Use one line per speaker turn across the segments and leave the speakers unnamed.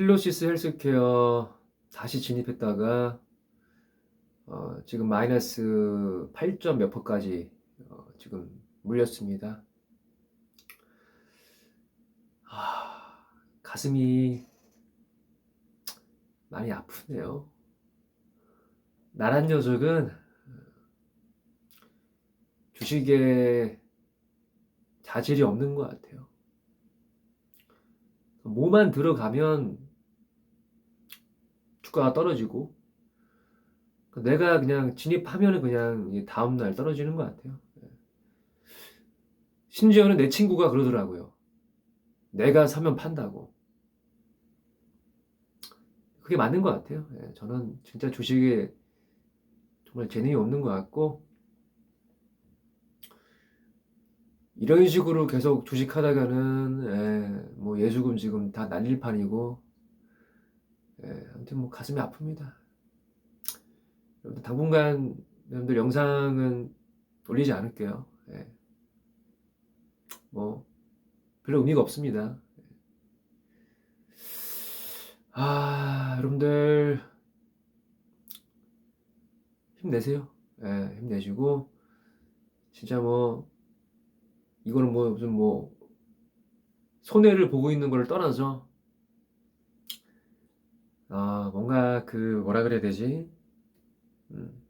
필로시스 헬스케어 다시 진입했다가 어, 지금 마이너스 8점 몇 퍼까지 어, 지금 물렸습니다. 아, 가슴이 많이 아프네요. 나란 녀석은 주식에 자질이 없는 것 같아요. 뭐만 들어가면 주가가 떨어지고 내가 그냥 진입하면은 그냥 이 다음 날 떨어지는 것 같아요. 예. 심지어는 내 친구가 그러더라고요. 내가 사면 판다고. 그게 맞는 것 같아요. 예, 저는 진짜 주식에 정말 재능이 없는 것 같고 이런 식으로 계속 주식하다가는 예, 뭐 예수금 지금 다 날릴 판이고 예, 아무튼 뭐 가슴이 아픕니다. 여러분들 당분간 여러분들 영상은 올리지 않을게요. 예. 뭐 별로 의미가 없습니다. 아 여러분들 힘내세요. 예, 힘내시고 진짜 뭐 이거는 뭐 무슨 뭐 손해를 보고 있는 걸 떠나서 아 뭔가 그 뭐라 그래야 되지? 음.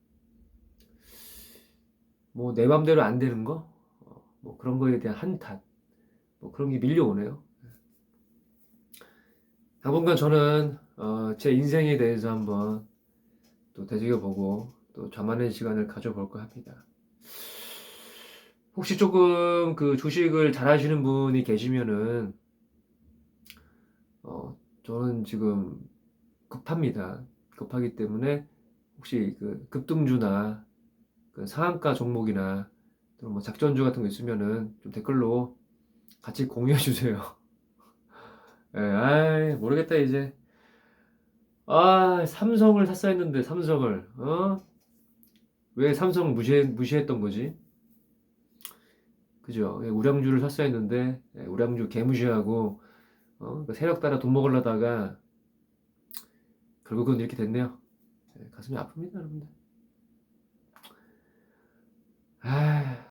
뭐내 맘대로 안 되는 거? 어, 뭐 그런 거에 대한 한탄 뭐 그런 게 밀려오네요. 당분간 저는 어, 제 인생에 대해서 한번 또 되새겨보고 또 저만의 시간을 가져볼까 합니다. 혹시 조금 그 주식을 잘 하시는 분이 계시면은 어, 저는 지금 급합니다. 급하기 때문에 혹시 그 급등주나 그 상한가 종목이나 또는 뭐 작전주 같은 거 있으면은 좀 댓글로 같이 공유해 주세요. 예, 아이, 모르겠다, 이제. 아, 삼성을 샀어야 했는데, 삼성을, 어? 왜 삼성 무시해, 무시했던 거지? 그죠? 예, 우량주를 샀어야 했는데, 예, 우량주 개무시하고, 어? 그 세력 따라 돈 먹으려다가, 결국은 이렇게 됐네요. 예, 가슴이 아픕니다, 여러분들. 아,